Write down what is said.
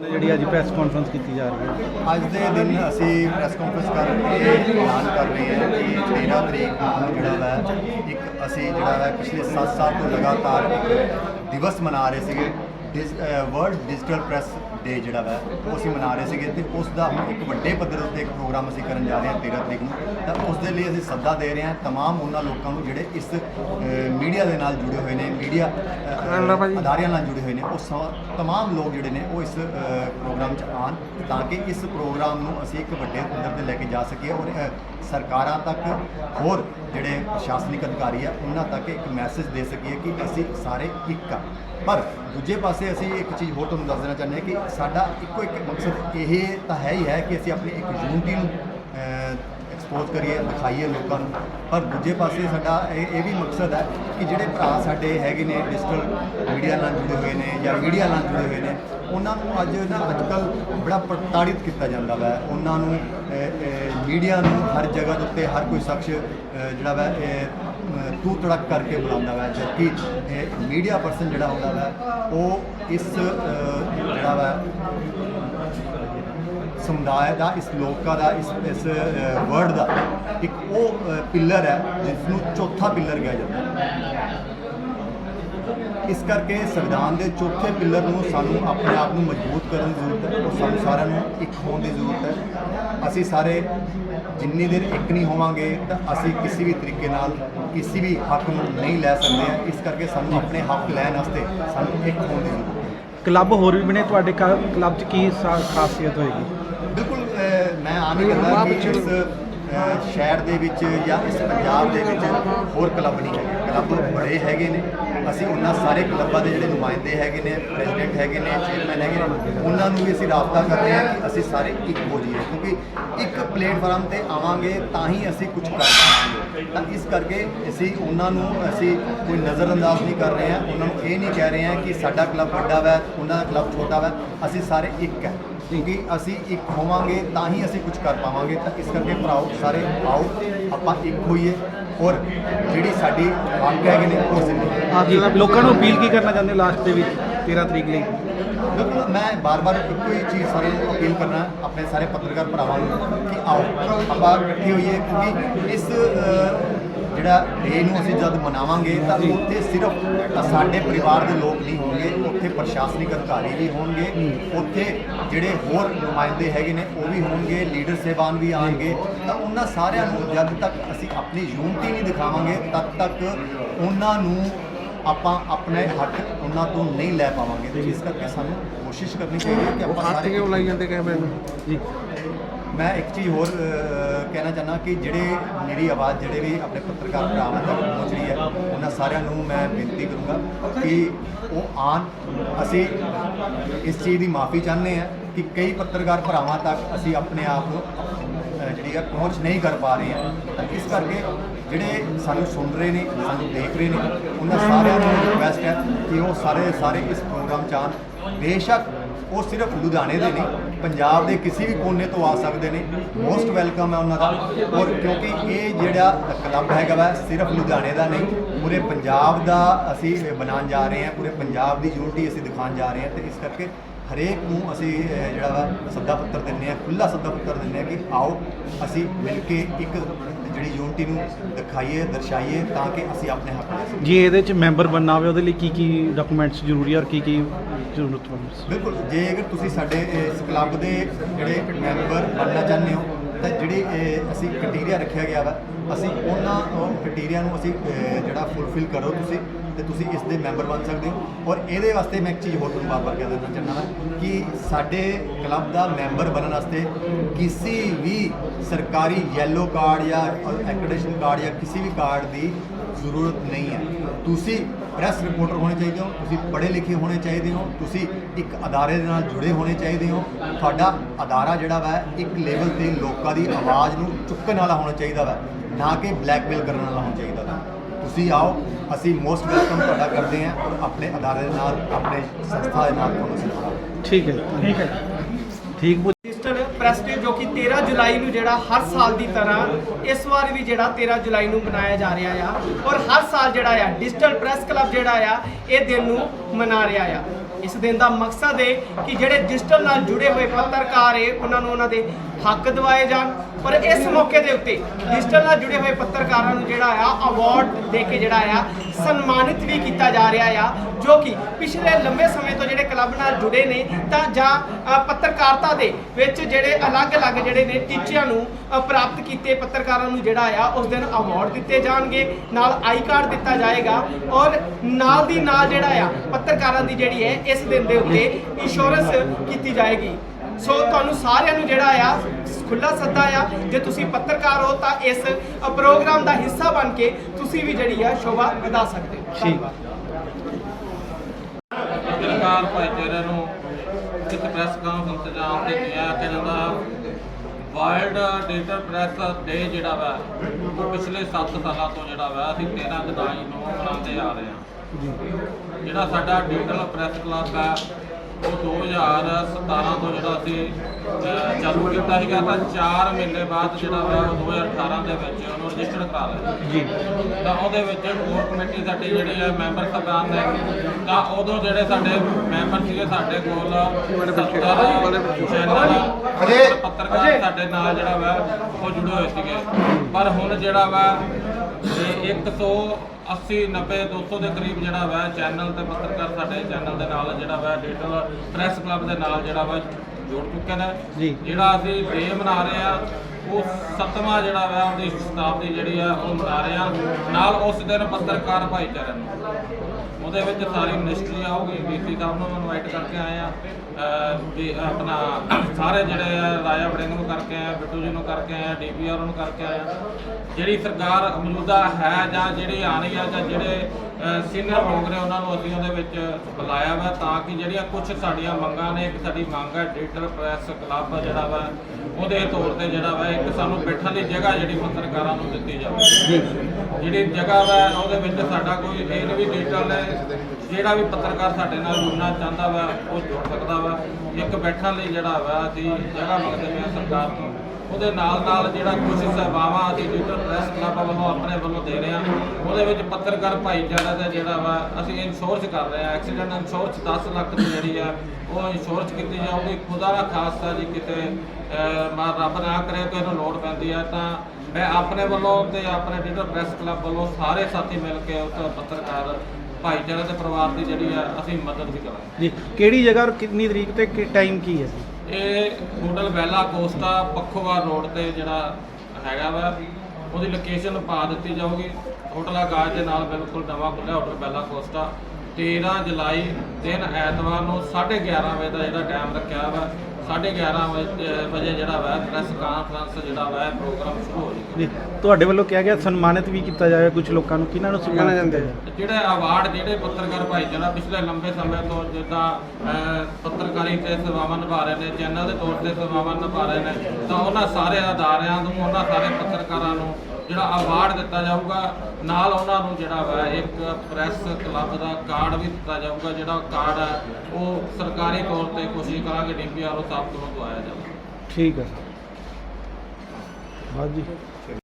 ਜਿਹੜੀ ਅੱਜ press conference ਕੀਤੀ ਜਾ ਰਹੀ ਹੈ। ਅੱਜ ਦੇ ਦਿਨ ਅਸੀਂ ਪ੍ਰੈਸ ਕਾਨਫਰੰਸ ਕਰਕੇ ਐਲਾਨ ਕਰ ਰਹੇ ਹਾਂ ਕਿ 13 ਤਰੀਕ ਨੂੰ ਜਿਹੜਾ ਵਾ, ਇੱਕ ਅਸੀਂ ਜਿਹੜਾ ਵਾ ਪਿਛਲੇ 7 ਸਾਲ ਤੋਂ ਲਗਾਤਾਰ ਇੱਕ ਦਿਵਸ ਮਨਾ ਰਹੇ ਸੀਗੇ ਵਰਲਡ ਡਿਜੀਟਲ ਪ੍ਰੈਸ ਡੇ ਜਿਹੜਾ ਵਾ ਉਹ ਅਸੀਂ ਮਨਾ ਰਹੇ ਸੀਗੇ ਤੇ ਉਸ ਦਾ ਹੁਣ ਇੱਕ ਵੱਡੇ ਪੱਧਰ ਉੱਤੇ ਇੱਕ ਪ੍ਰੋਗਰਾਮ ਅਸੀਂ ਕਰਨ ਜਾ ਰਹੇ ਹਾਂ 13 ਤਰੀਕ ਨੂੰ ਤਾਂ ਉਸ ਦੇ ਲਈ ਅਸੀਂ ਸੱਦਾ ਦੇ ਰਹੇ ਹਾਂ तमाम ਉਹਨਾਂ ਲੋਕਾਂ ਨੂੰ ਜਿਹੜੇ ਇਸ ਮੀਡੀਆ ਦੇ ਨਾਲ ਜੁੜੇ ਹੋਏ ਨੇ ਮੀਡੀਆ ਅਦਾਰਿਆਂ ਨਾਲ ਜੁੜੇ ਹੋਏ ਨੇ ਉਹ ਸ- ਤਮਾਮ ਲੋਕ ਜਿਹੜੇ ਨੇ ਉਹ ਇਸ ਅ, ਪ੍ਰੋਗਰਾਮ 'ਚ ਆਣ ਤਾਂ ਕਿ ਇਸ ਪ੍ਰੋਗਰਾਮ ਨੂੰ ਅਸੀਂ ਇੱਕ ਵੱਡੇ ਪੱਧਰ ਤੇ ਲੈ ਕੇ ਜਾ ਸਕੀਏ ਔਰ ਅ, ਸਰਕਾਰਾਂ ਤੱਕ ਹੋਰ ਜਿਹੜੇ ਪ੍ਰਸ਼ਾਸਨਿਕ ਅਧਿਕਾਰੀ ਆ ਉਹਨਾਂ ਤੱਕ ਇੱਕ ਮੈਸੇਜ ਦੇ ਸਕੀਏ ਕਿ ਅਸੀਂ ਸਾਰੇ ਇੱਕ ਆ ਪਰ ਦੂਜੇ ਪਾਸੇ ਅਸੀਂ ਇੱਕ ਚੀਜ਼ ਹੋਰ ਤੁਹਾਨੂੰ ਦੱਸ ਦੇਣਾ ਚਾਹੁੰਦੇ ਹਾਂ ਕਿ ਸਾਡਾ ਇੱਕੋ ਇੱਕ ਮਕਸਦ ਇਹ ਤਾਂ ਹੈ ਹੀ ਹੈ ਕਿ ਅਸੀਂ ਆਪਣੀ ਇੱਕ ਯੂਨਿਟੀ ਨੂੰ ਐਕਸਪੋਜ਼ ਕਰੀਏ, ਦਿਖਾਈਏ ਲੋਕਾਂ ਨੂੰ। ਪਰ ਦੂਜੇ ਪਾਸੇ ਸਾਡਾ ਇਹ ਇਹ ਵੀ ਮਕਸਦ ਹੈ ਕਿ ਜਿਹੜੇ ਭਰਾ ਸਾਡੇ ਹੈਗੇ ਨੇ ਡਿਜੀਟਲ ਮੀਡੀਆ ਨਾਲ ਜੁੜੇ ਹੋਏ ਨੇ ਜਾਂ ਮੀਡੀਆ ਨਾਲ ਜੁੜੇ ਹੋਏ ਨੇ, ਉਹਨਾਂ ਨੂੰ ਅੱਜ ਨਾ ਅੱਜਕੱਲ ਬੜਾ ਪ੍ਰਤਾੜਿਤ ਕੀਤਾ ਜਾਂਦਾ ਵਾ। ਉਹਨਾਂ ਨੂੰ ਮੀਡੀਆ ਨੂੰ ਹਰ ਜਗ੍ਹਾ ਦੇ ਉੱਤੇ ਹਰ ਕੋਈ ਸ਼ਖਸ ਜਿਹੜਾ ਵਾ ਤੂ ਤੜਕ ਕਰਕੇ ਬੁਲਾਉਂਦਾ ਵਾ, ਜਦਕਿ ਮੀਡੀਆ ਪਰਸਨ ਜਿਹੜਾ ਹੁੰਦਾ ਵਾ, ਉਹ ਇਸ ਜਿਹੜਾ ਵਾ, ਸਮੁਦਾਇ ਦਾ, ਇਸ ਲੋਕਾਂ ਦਾ, ਇਸ ਇਸ ਵਰਡ ਦਾ, ਇੱਕ ਉਹ ਪਿੱਲਰ ਹੈ ਜਿਸ ਨੂੰ ਚੌਥਾ ਪਿੱਲਰ ਕਿਹਾ ਜਾਂਦਾ ਇਸ ਕਰਕੇ ਸੰਵਿਧਾਨ ਦੇ ਚੌਥੇ ਪਿੱਲਰ ਨੂੰ ਸਾਨੂੰ ਆਪਣੇ ਆਪ ਨੂੰ ਮਜ਼ਬੂਤ ਕਰਨ ਦੀ ਜ਼ਰੂਰਤ ਹੈ ਔਰ ਸਾਨੂੰ ਸਾਰਿਆਂ ਨੂੰ ਇੱਕ ਹੋਣ ਦੀ ਜ਼ਰੂਰਤ ਹੈ। ਅਸੀਂ ਸਾਰੇ ਜਿੰਨੀ ਦੇਰ ਇੱਕ ਨਹੀਂ ਹੋਵਾਂਗੇ ਤਾਂ ਅਸੀਂ ਕਿਸੇ ਵੀ ਤਰੀਕੇ ਨਾਲ ਕਿਸੇ ਵੀ ਹੱਕ ਨੂੰ ਨਹੀਂ ਲੈ ਸਕਦੇ ਹਾਂ। ਇਸ ਕਰਕੇ ਸਾਨੂੰ ਆਪਣੇ ਹੱਕ ਲੈਣ ਵਾਸਤੇ ਸਾਨੂੰ ਇੱਕ ਹੋਣ ਦੀ ਜ਼ਰੂਰਤ ਹੈ ਕਲੱਬ ਹੋਰ ਵੀ ਬਣੇ ਤੁਹਾਡੇ ਕਲੱਬ 'ਚ ਕੀ ਸਾ- ਖਾਸੀਅਤ ਹੋਏਗੀ? ਬਿਲਕੁਲ ਮੈਂ ਆ ਨਹੀਂ ਕਹਿੰਦਾ ਕਿ ਇਸ ਸ਼ਹਿਰ ਦੇ ਵਿੱਚ ਜਾਂ ਇਸ ਪੰਜਾਬ ਦੇ ਵਿੱਚ ਹੋਰ ਕਲੱਬ ਨਹੀਂ ਹੈਗੇ। ਕਲੱਬ ਬੜੇ ਹੈਗੇ ਨੇ। ਅਸੀਂ ਉਹਨਾਂ ਸਾਰੇ ਕਲੱਬਾਂ ਦੇ ਜਿਹੜੇ ਨੁਮਾਇੰਦੇ ਹੈਗੇ ਨੇ, ਪ੍ਰੈਜ਼ੀਡੈਂਟ ਹੈਗੇ ਨੇ, ਚੇਅਰਮੈਨ ਹੈਗੇ ਨੇ, ਉਹਨਾਂ ਨੂੰ ਵੀ ਅਸੀਂ ਰਾਬਤਾ ਕਰਦੇ ਹਾਂ ਕਿ ਅਸੀਂ ਸਾਰੇ ਇੱਕ ਹੋ ਜਾਈਏ। ਕਿਉਂਕਿ ਇੱਕ ਪਲੇਟਫਾਰਮ ਤੇ ਆਵਾਂਗੇ ਤਾਂ ਹੀ ਅਸੀਂ ਕੁਝ ਕਰ ਪਾਵਾਂਗੇ ਤਾਂ ਇਸ ਕਰਕੇ ਅਸੀਂ ਉਹਨਾਂ ਨੂੰ ਅਸੀਂ ਕੋਈ ਨਜ਼ਰਅੰਦਾਜ਼ ਨਹੀਂ ਕਰ ਰਹੇ ਹਾਂ। ਉਹਨਾਂ ਨੂੰ ਇਹ ਨਹੀਂ ਕਹਿ ਰਹੇ ਹਾਂ ਕਿ ਸਾਡਾ ਕਲੱਬ ਵੱਡਾ ਵਾ, ਉਹਨਾਂ ਦਾ ਕਲੱਬ ਛੋਟਾ ਵਾ। ਅਸੀਂ ਸਾਰੇ ਇੱਕ ਹੈ। ਕਿਉਂਕਿ ਅਸੀਂ ਇੱਕ ਹੋਵਾਂਗੇ ਤਾਂ ਹੀ ਅਸੀਂ ਕੁਝ ਕਰ ਪਾਵਾਂਗੇ। ਤਾਂ ਇਸ ਕਰਕੇ ਭਰਾਓ ਸਾਰੇ ਆਓ ਆਪਾਂ ਇੱਕ ਹੋਈਏ। ਔਰ ਜਿਹੜੀ ਸਾਡੀ ਹੱਕ ਹੈਗੇ ਨੇ ਉਹ। ਜੀ ਲੋਕਾਂ ਨੂੰ ਅਪੀਲ ਕੀ ਕਰਨਾ ਚਾਹੁੰਦੇ ਲਾਸਟ ਦੇ ਵਿੱਚ 13 ਤਰੀਕ ਲਈ? ਬਿਲਕੁਲ ਮੈਂ ਬਾਰ-ਬਾਰ ਇੱਕੋ ਹੀ ਚੀਜ਼ ਸਾਰਿਆਂ ਨੂੰ ਅਪੀਲ ਕਰਨਾ ਆਪਣੇ ਸਾਰੇ ਪੱਤਰਕਾਰ ਭਰਾਵਾਂ ਨੂੰ ਕਿ ਆਓ ਆਪਾਂ ਇਕੱਠੇ ਹੋਈਏ ਕਿਉਂਕਿ ਇਸ ਜਿਹੜਾ ਡੇ ਨੂੰ ਅਸੀਂ ਜਦ ਮਨਾਵਾਂਗੇ ਤਾਂ ਉੱਥੇ ਸਿਰਫ ਸਾਡੇ ਪਰਿਵਾਰ ਦੇ ਲੋਕ ਨਹੀਂ ਹੋਣਗੇ ਉੱਥੇ ਪ੍ਰਸ਼ਾਸਨਿਕ ਅਧਿਕਾਰੀ ਵੀ ਹੋਣਗੇ ਉੱਥੇ ਜਿਹੜੇ ਹੋਰ ਨੁਮਾਇੰਦੇ ਹੈਗੇ ਨੇ ਉਹ ਵੀ ਹੋਣਗੇ ਲੀਡਰ ਸਹਿਬਾਨ ਵੀ ਆਣਗੇ। ਤਾਂ ਉਹਨਾਂ ਸਾਰਿਆਂ ਨੂੰ ਜਦ ਤੱਕ ਅਸੀਂ ਆਪਣੀ ਯੂਨਿਟੀ ਨਹੀਂ ਦਿਖਾਵਾਂਗੇ ਤਦ ਤੱਕ ਉਹਨਾਂ ਨੂੰ ਆਪਾਂ ਆਪਣੇ ਹੱਕ ਉਹਨਾਂ ਤੋਂ ਨਹੀਂ ਲੈ ਪਾਵਾਂਗੇ। ਤੇ ਇਸ ਕਰਕੇ ਸਾਨੂੰ ਕੋਸ਼ਿਸ਼ ਕਰਨੀ ਚਾਹੀਦੀ ਹੈ ਕਿ ਆਪਾਂ ਸਾਰੇ ਕਿਉਂ ਲਾਈ ਜਾਂਦੇ ਜੀ ਮੈਂ ਇੱਕ ਚੀਜ਼ ਹੋਰ ਕਹਿਣਾ ਚਾਹੁੰਦਾ ਕਿ ਜਿਹੜੇ ਮੇਰੀ ਆਵਾਜ਼ ਜਿਹੜੇ ਵੀ ਆਪਣੇ ਪੱਤਰਕਾਰ ਭਰਾਵਾਂ ਤੱਕ ਪਹੁੰਚ ਰਹੀ ਹੈ, ਉਹਨਾਂ ਸਾਰਿਆਂ ਨੂੰ ਮੈਂ ਬੇਨਤੀ ਕਰੂੰਗਾ ਕਿ ਉਹ ਆਣ ਅਸੀਂ ਇਸ ਚੀਜ਼ ਦੀ ਮਾਫੀ ਚਾਹੁੰਦੇ ਹਾਂ ਕਿ ਕਈ ਪੱਤਰਕਾਰ ਭਰਾਵਾਂ ਤੱਕ ਅਸੀਂ ਆਪਣੇ ਆਪ ਨੂੰ ਜਿਹੜੀ ਹੈ ਪਹੁੰਚ ਨਹੀਂ ਕਰ ਪਾ ਰਹੇ ਹਾਂ। ਤਾਂ ਇਸ ਕਰਕੇ ਜਿਹੜੇ ਸਾਨੂੰ ਸੁਣ ਰਹੇ ਨੇ, ਸਾਨੂੰ ਦੇਖ ਰਹੇ ਨੇ, ਉਹਨਾਂ ਸਾਰਿਆਂ ਨੂੰ ਰਿਕੁਐਸਟ ਹੈ ਕਿ ਉਹ ਸਾਰੇ ਦੇ ਸਾਰੇ ਇਸ ਪ੍ਰੋਗਰਾਮ 'ਚ ਆਉਣ। ਬੇਸ਼ੱਕ ਉਹ ਸਿਰਫ ਲੁਧਿਆਣੇ ਦੇ ਨਹੀਂ ਪੰਜਾਬ ਦੇ ਕਿਸੇ ਵੀ ਕੋਨੇ ਤੋਂ ਆ ਸਕਦੇ ਨੇ ਮੋਸਟ ਵੈਲਕਮ ਹੈ ਉਹਨਾਂ ਦਾ। ਔਰ ਕਿਉਂਕਿ ਇਹ ਜਿਹੜਾ ਕਲੱਬ ਹੈਗਾ ਵਾ, ਸਿਰਫ ਲੁਧਿਆਣੇ ਦਾ ਨਹੀਂ, ਪੂਰੇ ਪੰਜਾਬ ਦਾ ਅਸੀਂ ਬਣਾਉਣ ਜਾ ਰਹੇ ਹਾਂ, ਪੂਰੇ ਪੰਜਾਬ ਦੀ ਯੂਨਿਟੀ ਅਸੀਂ ਦਿਖਾਉਣ ਜਾ ਰਹੇ ਹਾਂ, ਤੇ ਇਸ ਕਰਕੇ ਹਰੇਕ ਨੂੰ ਅਸੀਂ ਜਿਹੜਾ ਵਾ ਸੱਦਾ ਪੱਤਰ ਦਿੰਦੇ ਹਾਂ ਖੁੱਲਾ ਸੱਦਾ ਪੱਤਰ ਦਿੰਦੇ ਹਾਂ ਕਿ ਆਓ ਅਸੀਂ ਮਿਲ ਕੇ ਇੱਕ ਜਿਹੜੀ ਯੂਨਿਟੀ ਨੂੰ ਦਿਖਾਈਏ ਦਰਸਾਈਏ ਤਾਂ ਕਿ ਅਸੀਂ ਆਪਣੇ ਹੱਕ ਲੈ ਸਕੀਏ। ਜੀ ਇਹਦੇ 'ਚ ਮੈਂਬਰ ਬਣਨਾ ਹੋਵੇ ਉਹਦੇ ਲਈ ਕੀ ਕੀ ਡਾਕੂਮੈਂਟਸ ਜ਼ਰੂਰੀ ਹੈ ਔਰ ਕੀ ਕੀ ਜ਼ਰੂਰਤ ਹੈ ਬਿਲਕੁਲ ਜੇ ਅਗਰ ਤੁਸੀਂ ਸਾਡੇ ਇਸ ਕਲੱਬ ਦੇ ਜਿਹੜੇ ਮੈਂਬਰ ਬਣਨਾ ਚਾਹੁੰਦੇ ਹੋ ਤਾਂ ਜਿਹੜੀ ਅਸੀਂ ਕ੍ਰਾਈਟੇਰੀਆ ਰੱਖਿਆ ਗਿਆ ਵਾ ਅਸੀਂ ਉਹਨਾਂ ਕ੍ਰਾਈਟੇਰੀਆ ਨੂੰ ਅਸੀਂ ਜਿਹੜਾ ਫੁੱਲਫਿਲ ਕਰੋ ਤੁਸੀਂ। ਤੇ ਤੁਸੀਂ ਇਸ ਦੇ ਮੈਂਬਰ ਬਣ ਸਕਦੇ ਹੋ। ਔਰ ਇਹਦੇ ਵਾਸਤੇ ਮੈਂ ਇੱਕ ਚੀਜ਼ ਹੋਰ ਤੁਹਾਨੂੰ ਬਾਰ-ਬਾਰ ਕਹਿ ਦੇਣਾ ਚਾਹੁੰਦਾ ਹਾਂ ਕਿ ਸਾਡੇ ਕਲੱਬ ਦਾ ਮੈਂਬਰ ਬਣਨ ਵਾਸਤੇ ਕਿਸੇ ਵੀ ਸਰਕਾਰੀ ਯੈਲੋ ਕਾਰਡ ਜਾਂ ਐਕ੍ਰੈਡਿਟੇਸ਼ਨ ਕਾਰਡ ਜਾਂ ਕਿਸੇ ਵੀ ਕਾਰਡ ਦੀ ਜ਼ਰੂਰਤ ਨਹੀਂ ਹੈ। ਤੁਸੀਂ ਪ੍ਰੈਸ ਰਿਪੋਰਟਰ ਹੋਣੇ ਚਾਹੀਦੇ ਹੋ, ਤੁਸੀਂ ਪੜ੍ਹੇ ਲਿਖੇ ਹੋਣੇ ਚਾਹੀਦੇ ਹੋ, ਤੁਸੀਂ ਇੱਕ ਅਦਾਰੇ ਦੇ ਨਾਲ ਜੁੜੇ ਹੋਣੇ ਚਾਹੀਦੇ ਹੋ। ਤੁਹਾਡਾ ਅਦਾਰਾ ਜਿਹੜਾ ਵਾ, ਇੱਕ ਲੈਵਲ ਤੇ ਲੋਕਾਂ ਦੀ ਆਵਾਜ਼ ਨੂੰ ਚੁੱਕਣ ਵਾਲਾ ਹੋਣਾ ਚਾਹੀਦਾ ਵਾ, ਨਾ ਕਿ ਬਲੈਕਮੇਲ ਕਰਨ ਵਾਲਾ ਹੋਣਾ ਚਾਹੀਦਾ ਵਾ। ਤੁਸੀਂ ਆਓ ਅਸੀਂ ਮੋਸਟ ਵੈਲਕਮ ਤੁਹਾਡਾ ਕਰਦੇ ਹਾਂ ਔਰ ਆਪਣੇ ਅਦਾਰੇ ਦੇ ਨਾਲ ਆਪਣੇ ਸੰਸਥਾ ਦੇ ਨਾਲ ਤੁਹਾਨੂੰ ਸਿਖਾਵਾਂਗੇ ਠੀਕ ਹੈ ਠੀਕ ਹੈ ਠੀਕ ਡਿਜੀਟਲ ਪ੍ਰੈਸ ਡੇ ਜੋ ਕਿ 13 ਜੁਲਾਈ ਨੂੰ ਜਿਹੜਾ ਹਰ ਸਾਲ ਦੀ ਤਰ੍ਹਾਂ ਇਸ ਵਾਰ ਵੀ ਜਿਹੜਾ 13 ਜੁਲਾਈ ਨੂੰ ਮਨਾਇਆ ਜਾ ਰਿਹਾ ਆ ਔਰ ਹਰ ਸਾਲ ਜਿਹੜਾ ਆ ਡਿਜੀਟਲ ਪ੍ਰੈਸ ਕਲੱਬ ਜਿਹੜਾ ਆ ਇਹ ਦਿਨ ਨੂੰ ਮਨਾ ਰਿਹਾ ਆ। ਇਸ ਦਿਨ ਦਾ ਮਕਸਦ ਹੈ ਕਿ ਜਿਹੜੇ ਡਿਜੀਟਲ ਨਾਲ ਜੁੜੇ ਹੋਏ ਪੱਤਰਕਾਰ ਹੈ ਉਹਨਾਂ ਨੂੰ ਉਹਨਾਂ ਦੇ ਹੱਕ ਦਿਵਾਏ ਜਾਣ ਪਰ ਇਸ ਮੌਕੇ ਦੇ ਉੱਤੇ ਡਿਜੀਟਲ ਨਾਲ ਜੁੜੇ ਹੋਏ ਪੱਤਰਕਾਰਾਂ ਨੂੰ ਜਿਹੜਾ ਆ ਅਵਾਰਡ ਦੇ ਕੇ ਜਿਹੜਾ ਆ ਸਨਮਾਨਿਤ ਵੀ ਕੀਤਾ ਜਾ ਰਿਹਾ ਆ, ਜੋ ਕਿ ਪਿਛਲੇ ਲੰਬੇ ਸਮੇਂ ਤੋਂ ਜਿਹੜੇ ਕਲੱਬ ਨਾਲ ਜੁੜੇ ਨੇ ਤਾਂ ਜਾਂ ਪੱਤਰਕਾਰਤਾ ਦੇ ਵਿੱਚ ਜਿਹੜੇ ਅਲੱਗ-ਅਲੱਗ ਜਿਹੜੇ ਨੇ ਟੀਚਿਆਂ ਨੂੰ ਪ੍ਰਾਪਤ ਕੀਤੇ ਪੱਤਰਕਾਰਾਂ ਨੂੰ ਜਿਹੜਾ ਆ ਉਸ ਦਿਨ ਅਵਾਰਡ ਦਿੱਤੇ ਜਾਣਗੇ, ਨਾਲ ਆਈ ਕਾਰਡ ਦਿੱਤਾ ਜਾਏਗਾ ਔਰ ਨਾਲ ਦੀ ਨਾਲ ਜਿਹੜਾ ਆ ਪੱਤਰਕਾਰਾਂ ਦੀ ਜਿਹੜੀ ਹੈ ਇਸ ਦਿਨ ਦੇ ਉੱਤੇ ਇੰਸ਼ੋਰੈਂਸ ਕੀਤੀ ਜਾਏਗੀ। ਸੋ ਤੁਹਾਨੂੰ ਸਾਰਿਆਂ ਨੂੰ ਜਿਹੜਾ ਆ ਖੁੱਲਾ ਸੱਦਾ ਆ ਜੇ ਤੁਸੀਂ ਪੱਤਰਕਾਰ ਹੋ ਤਾਂ ਇਸ ਪ੍ਰੋਗਰਾਮ ਦਾ ਹਿੱਸਾ ਬਣ ਕੇ ਤੁਸੀਂ ਵੀ ਜਿਹੜੀ ਆ ਸ਼ੋਭਾ ਵਧਾ ਸਕਦੇ ਹੋ। ਧੰਨਵਾਦ। ਪੱਤਰਕਾਰ ਭਾਈਚਾਰੇ ਨੂੰ ਇੱਕ ਪ੍ਰੈਸ ਕਾਨਫਰੰਸ ਜਾਂ ਤੇ ਕਿਹਾ ਕਿ ਜਾਂਦਾ ਵਰਲਡ ਡਿਜੀਟਲ ਪ੍ਰੈਸ ਡੇ ਜਿਹੜਾ ਵਾ ਉਹ ਪਿਛਲੇ 7 ਸਾਲਾਂ ਤੋਂ ਜਿਹੜਾ ਵਾ ਅਸੀਂ 13 ਜੁਲਾਈ ਨੂੰ ਮਨਾਉਂਦੇ ਆ ਰਹੇ ਹਾਂ। ਜਿਹੜਾ ਸਾਡਾ ਡਿਜੀਟਲ ਪ੍ਰੈਸ ਕਲੱਬ ਹੈ ਉਹ 2017 ਤੋਂ ਜਿਹੜਾ ਅਸੀਂ ਚਾਲੂ ਕੀਤਾ ਸੀਗਾ ਤਾਂ 4 ਮਹੀਨੇ ਬਾਅਦ ਜਿਹੜਾ ਵਾ ਉਹ 2018 ਦੇ ਵਿੱਚ ਉਹਨੂੰ ਰਜਿਸਟਰ ਕਰਾ ਲਿਆ। ਜੀ। ਤਾਂ ਉਹਦੇ ਵਿੱਚ ਕੋਰ ਕਮੇਟੀ ਸਾਡੇ ਜਿਹੜੇ ਹੈ ਮੈਂਬਰ ਸਰਕਾਰ ਨੇ ਤਾਂ ਉਦੋਂ ਜਿਹੜੇ ਸਾਡੇ ਮੈਂਬਰ ਸੀਗੇ ਸਾਡੇ ਕੋਲ ਪੱਤਰਕਾਰ ਸਾਡੇ ਨਾਲ ਜਿਹੜਾ ਵਾ ਉਹ ਜੁੜੇ ਹੋਏ ਸੀਗੇ। ਪਰ ਹੁਣ ਜਿਹੜਾ ਵਾ 100 80 90 200 ਦੇ ਕਰੀਬ ਜਿਹੜਾ ਵਾ ਚੈਨਲ ਤੇ ਪੱਤਰਕਾਰ ਸਾਡੇ ਚੈਨਲ ਦੇ ਨਾਲ ਜਿਹੜਾ ਵਾ ਡਿਜੀਟਲ ਪ੍ਰੈਸ ਕਲੱਬ ਦੇ ਨਾਲ ਜਿਹੜਾ ਵਾ ਜੁੜ ਚੁੱਕੇ ਨੇ। ਜਿਹੜਾ ਅਸੀਂ ਡੇ ਮਨਾ ਰਹੇ ਆ ਉਹ ਸਤਵਾਂ ਜਿਹੜਾ ਵਾ ਉਹਦੀ ਸਥਾਪਨਾ ਜਿਹੜੀ ਆ ਉਹ ਮਨਾ ਰਹੇ ਆ। ਨਾਲ ਉਸ ਦਿਨ ਪੱਤਰਕਾਰ ਭਾਈਚਾਰੇ ਨੂੰ। ਉਹਦੇ ਵਿੱਚ ਸਾਰੀ ਮਿਨਿਸਟਰੀ ਆਊਗੀ ਡੀਸੀ ਸਾਹਿਬ ਨੂੰ ਇਨਵਾਈਟ ਕਰਕੇ ਆਏ ਆ। ਵੀ ਆਪਣਾ ਸਾਰੇ ਜਿਹੜੇ ਆ, ਰਾਜਾ ਵੜਿੰਗ ਨੂੰ ਕਰਕੇ ਆਏ ਬਿੱਟੂ ਜੀ ਨੂੰ ਕਰਕੇ ਆਏ ਆ ਡੀਪੀਆਰ ਨੂੰ ਕਰਕੇ ਆਏ ਆ। ਜਿਹੜੀ ਸਰਕਾਰ ਮੌਜੂਦਾ ਹੈ ਜਾਂ ਜਿਹੜੀ ਆਣੀ ਆ ਜਾਂ ਜਿਹੜੇ ਸੀਨੀਅਰ ਨੇ ਉਹਨਾਂ ਨੂੰ ਅਸੀਂ ਉਹਦੇ ਵਿੱਚ ਬੁਲਾਇਆ ਵਾ ਤਾਂ ਕਿ ਜਿਹੜੀਆਂ ਕੁਝ ਸਾਡੀਆਂ ਮੰਗਾਂ ਨੇ ਇੱਕ ਸਾਡੀ ਮੰਗ ਹੈ ਡਿਜੀਟਲ ਪ੍ਰੈਸ ਕਲੱਬ ਜਿਹੜਾ ਵਾ ਉਹਦੇ ਤੌਰ ਤੇ ਜਿਹੜਾ ਵਾ ਇੱਕ ਸਾਨੂੰ ਬੈਠਣ ਦੀ ਜਗ੍ਹਾ ਜਿਹੜੀ ਪੱਤਰਕਾਰਾਂ ਨੂੰ ਦਿੱਤੀ ਜਾਵੇ। ਜਿਹੜੀ ਜਗ੍ਹਾ ਵਾ ਉਹਦੇ ਵਿੱਚ ਸਾਡਾ ਕੋਈ ਇਹ ਨਹੀਂ ਵੀ ਡਿਜੀਟਲ ਨੇ ਜਿਹੜਾ ਵੀ ਪੱਤਰਕਾਰ ਸਾਡੇ ਨਾਲ ਜੁੜਨਾ ਚਾਹੁੰਦਾ ਵਾ ਉਹ ਜੁੜ ਸਕਦਾ ਵਾ। ਇੱਕ ਬੈਠਣ ਲਈ ਜਿਹੜਾ ਵਾ ਅਸੀਂ ਜਗ੍ਹਾ ਮੰਗਦੇ ਹਾਂ ਸਰਕਾਰ ਤੋਂ। ਉਹਦੇ ਨਾਲ ਨਾਲ ਜਿਹੜਾ ਕੁਝ ਸੇਵਾਵਾਂ ਅਸੀਂ ਡਿਜੀਟਲ ਪ੍ਰੈਸ ਕਲੱਬ ਵੱਲੋਂ ਆਪਣੇ ਵੱਲੋਂ ਦੇ ਰਹੇ ਹਾਂ ਉਹਦੇ ਵਿੱਚ ਪੱਤਰਕਾਰ ਭਾਈਚਾਰਾ ਦਾ ਜਿਹੜਾ ਵਾ ਅਸੀਂ ਇੰਸ਼ੋਰੈਂਸ ਕਰ ਰਹੇ ਹਾਂ। ਐਕਸੀਡੈਂਟ ਇੰਸ਼ੋਰੈਂਸ 10 ਲੱਖ ਦੀ ਜਿਹੜੀ ਆ ਉਹ ਇੰਸ਼ੋਰੈਂਸ ਕੀਤੀ ਜਾਊਗੀ ਖੁਦਾ ਦਾ ਖਾਸਤਾ ਜੀ ਕਿਤੇ ਅਹ, ਮਾ ਰੱਬ ਨਾ ਕਰੇ ਕਿ ਇਹਨੂੰ ਲੋੜ ਪੈਂਦੀ ਆ ਤਾਂ ਮੈਂ ਆਪਣੇ ਵੱਲੋਂ ਤੇ ਆਪਣੇ ਡਿਜੀਟਲ ਪ੍ਰੈਸ ਕਲੱਬ ਵੱਲੋਂ ਸਾਰੇ ਸਾਥੀ ਮਿਲ ਕੇ ਉਸ ਪੱਤਰਕਾਰ ਭਾਈਚਾਰਾ ਦੇ ਪਰਿਵਾਰ ਦੀ ਜਿਹੜੀ ਆ ਅਸੀਂ ਮਦਦ ਵੀ ਕਰਾਂਗੇ। ਜੀ ਕਿਹੜੀ ਜਗ੍ਹਾ ਔਰ ਕਿੰਨੀ ਤਰੀਕ ਤੇ ਕਿ ਟਾਈਮ ਕੀ ਹੈ ਜੀ? ਇਹ hotel Bella Costa Pakhowal road ਤੇ ਜਿਹੜਾ ਹੈਗਾ ਵਾ, ਉਹਦੀ ਲੋਕੇਸ਼ਨ ਪਾ ਦਿੱਤੀ ਜਾਊਗੀ। ਹੋਟਲ ਆਕਾਸ਼ ਦੇ ਨਾਲ ਬਿਲਕੁਲ ਨਵਾਂ ਖੁੱਲ੍ਹਾ ਹੋਟਲ ਬੈਲਾ ਕੋਸਟਾ। 13 ਜੁਲਾਈ ਦਿਨ ਐਤਵਾਰ ਨੂੰ 11:30 ਵਜੇ ਦਾ ਜਿਹੜਾ ਟਾਈਮ ਰੱਖਿਆ ਵਾ 11:30 ਵਜੇ ਵਜੇ ਜਿਹੜਾ ਵਾ ਪ੍ਰੈਸ ਕਾਨਫਰੰਸ ਜਿਹੜਾ ਵਾ ਪ੍ਰੋਗਰਾਮ ਸ਼ੁਰੂ ਹੋ ਜਾਏਗਾ ਜੀ ਤੁਹਾਡੇ ਵੱਲੋਂ ਕਿਹਾ ਗਿਆ ਸਨਮਾਨਿਤ ਵੀ ਕੀਤਾ ਜਾਏਗਾ ਕੁਝ ਲੋਕਾਂ ਨੂੰ ਕਿਹਨਾਂ ਨੂੰ ਸਨਮਾਨਿਤ ਜਾਏਗਾ ਜਿਹੜੇ ਅਵਾਰਡ ਜਿਹੜੇ ਪੱਤਰਕਾਰ ਭਾਈਚਾਰਾ ਪਿਛਲੇ ਲੰਬੇ ਸਮੇਂ ਤੋਂ ਜਿੱਦਾਂ ਅਹ, ਪੱਤਰਕਾਰੀ ਤੇ ਸੇਵਾਵਾਂ ਨਿਭਾ ਰਹੇ ਨੇ ਚੈਨਲ ਦੇ ਤੌਰ ਤੇ ਸੇਵਾਵਾਂ ਨਿਭਾ ਰਹੇ ਨੇ ਤਾਂ ਉਹਨਾਂ ਸਾਰੇ ਅਦਾਰਿਆਂ ਨੂੰ ਉਹਨਾਂ ਸਾਰੇ ਪੱਤਰਕਾਰਾਂ ਨੂੰ ਜਿਹੜਾ ਅਵਾਰਡ ਦਿੱਤਾ ਜਾਊਗਾ ਨਾਲ ਉਹਨਾਂ ਨੂੰ ਜਿਹੜਾ ਵਾ ਇੱਕ ਪ੍ਰੈਸ ਕਲੱਬ ਦਾ ਕਾਰਡ ਵੀ ਦਿੱਤਾ ਜਾਊਗਾ ਜਿਹੜਾ ਕਾਰਡ ਹੈ ਉਹ ਸਰਕਾਰੀ ਤੌਰ ਤੇ ਕੋਸ਼ਿਸ਼ ਕਰਾਂਗੇ ਡੀਪੀਆਰ ਸਾਹਿਬ ਤੋਂ ਦਵਾਇਆ ਜਾਵੇ। ਠੀਕ ਹੈ ਹਾਂਜੀ।